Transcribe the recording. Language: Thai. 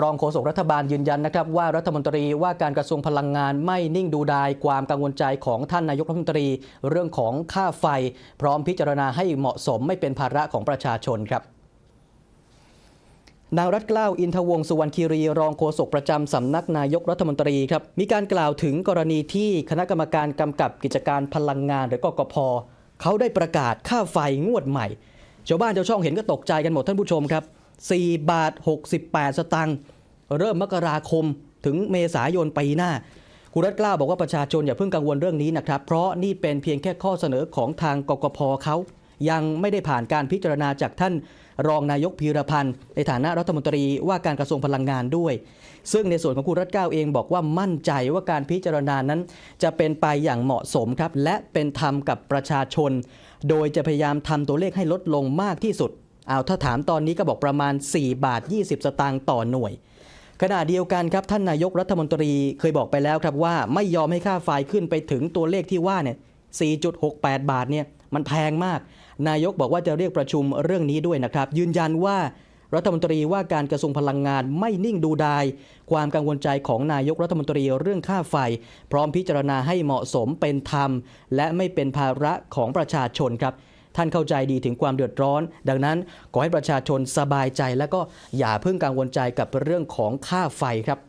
รองโฆษกรัฐบาลยืนยันนะครับว่ารัฐมนตรีว่าการกระทรวงพลังงานไม่นิ่งดูดายความกังวลใจของท่านนายกรัฐมนตรี เรื่องของค่าไฟ พร้อมพิจารณาให้เหมาะสมไม่เป็นภาระของประชาชนครับนางรัตเกล้าอินทวงสุวรรณคีรีรองโฆษกประจำสำนักนายกรัฐมนตรีครับมีการกล่าวถึงกรณีที่คณะกรรมการกำกับกิจการพลังงานหรือกกพเขาได้ประกาศค่าไฟงวดใหม่ชาวบ้านชาวช่องเห็นก็ตกใจกันหมดท่านผู้ชมครับ 4 บาท 68 สตางค์เริ่มมกราคมถึงเมษายนปีหน้า คุณรัฐกล้าบอกว่าประชาชนอย่าเพิ่งกังวลเรื่องนี้นะครับ เพราะนี่เป็นเพียงแค่ข้อเสนอของทางกกพเขายังไม่ได้ผ่านการพิจารณาจากท่านรองนายกพีรพันธ์ในฐานะรัฐมนตรีว่าการกระทรวงพลังงานด้วย ซึ่งในส่วนของคุณรัฐเกล้าเองบอกว่ามั่นใจว่าการพิจารณานั้น จะเป็นไปอย่างเหมาะสมครับ และเป็นธรรมกับประชาชน โดยจะพยายามทำตัวเลขให้ลดลงมากที่สุด เอาถ้าถามตอนนี้ก็บอกประมาณ 4 บาท 20 สตางค์ต่อหน่วย ขณะเดียวกันครับท่านนายกรัฐมนตรีเคยบอกไปแล้วครับว่าไม่ยอมให้ค่าไฟขึ้นไปถึงตัวเลขที่ว่าเนี่ย 4.68 บาทเนี่ยมันแพงมาก นายกบอกว่าจะเรียกประชุมเรื่องนี้ด้วยนะครับ ยืนยันว่ารัฐมนตรีว่าการกระทรวงพลังงานไม่นิ่งดูดาย ความกังวลใจของนายกรัฐมนตรีเรื่องค่าไฟ พร้อมพิจารณาให้เหมาะสมเป็นธรรม และไม่เป็นภาระของประชาชนครับ ท่านเข้าใจดีถึงความเดือดร้อน ดังนั้นขอให้ประชาชนสบายใจ และก็อย่าเพิ่งกังวลใจกับเรื่องของค่าไฟครับ